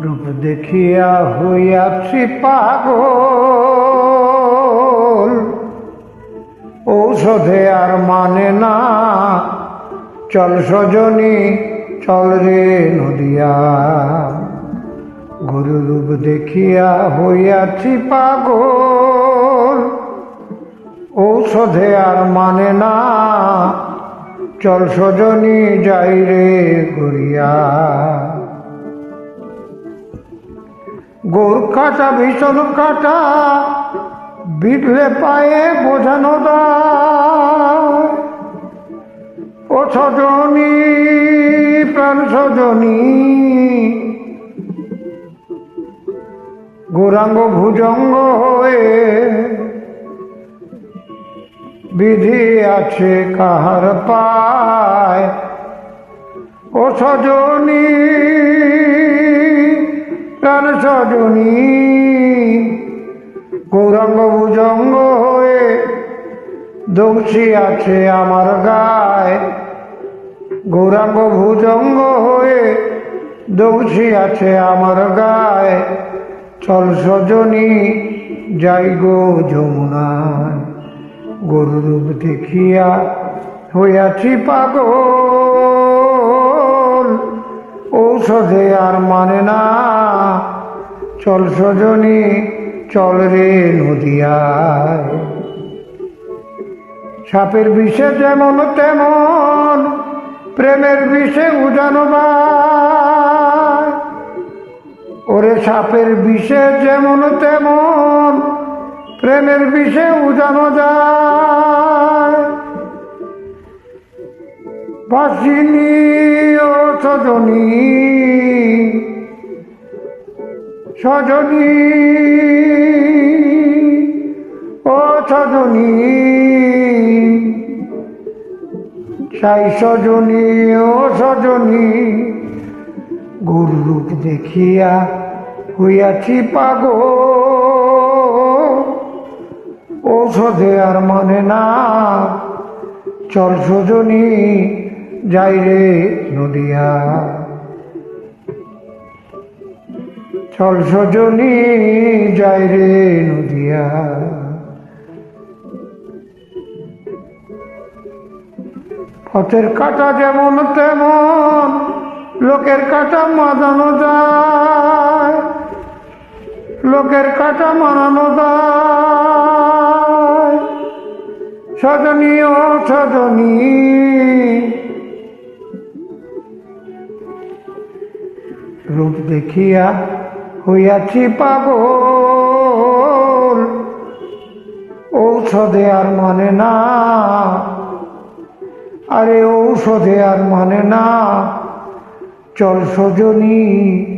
রূপ দেখিয়া হইয়াছি পাগল। ঔষধে আর মানে না। চল সজনী, চল রে নদিয়া। গুরু রূপ দেখিয়া হইয়াছি পাগল। ঔষধে আর মানে না। চল সজনী যাই রে গড়িয়া। গোর কাটা ভীষণ কাটা, বিটলে পায়ে বোঝানো দায় ও সজনী, প্রাণ সজনী। গৌরাঙ্গ ভুজঙ্গ হয়ে বিধি আছে কাহার পায়। ও সজনী, প্রাণ সজনী, গৌরাঙ্গ ভুজঙ্গ হয়ে দংশি আছে আমার গায়। গৌরাঙ্গ ভুজঙ্গ হয়ে দংশি আছে আমার গায়। চল সজনী, যাই গো যমুনায় গরুরূপ দেখিয়া হইয়াছি পাগল। ঔষধে আর মানে না। চল সজনী, চল রে নদিয়ায়। সাপের বিষে যেমন তেমন, প্রেমের বিষে উজানো। ওরে সাপের বিষে যেমন তেমন প্রেমের বিষে উজানো যায়। বাসিনী ও সজনী সজনী ও সজনী সাই সজনী ও সজনী, গুরুরূপ দেখিয়া হইয়াছি পাগ ঔষধে আর মানে না। চল সজনী, যাই রে নদিয়া। চল সজনী, যাই রে নদিয়া। পথের কাটা যেমন তেমন, লোকের কাটা মাদানো যায়। লোকের কাটা মানানো যায়। সজনী ও সজনী। রূপ দেখিয়া হইয়াছি পাগল। ঔষধে আর মানে না। আরে ঔষধে আর মানে না। চল সজনী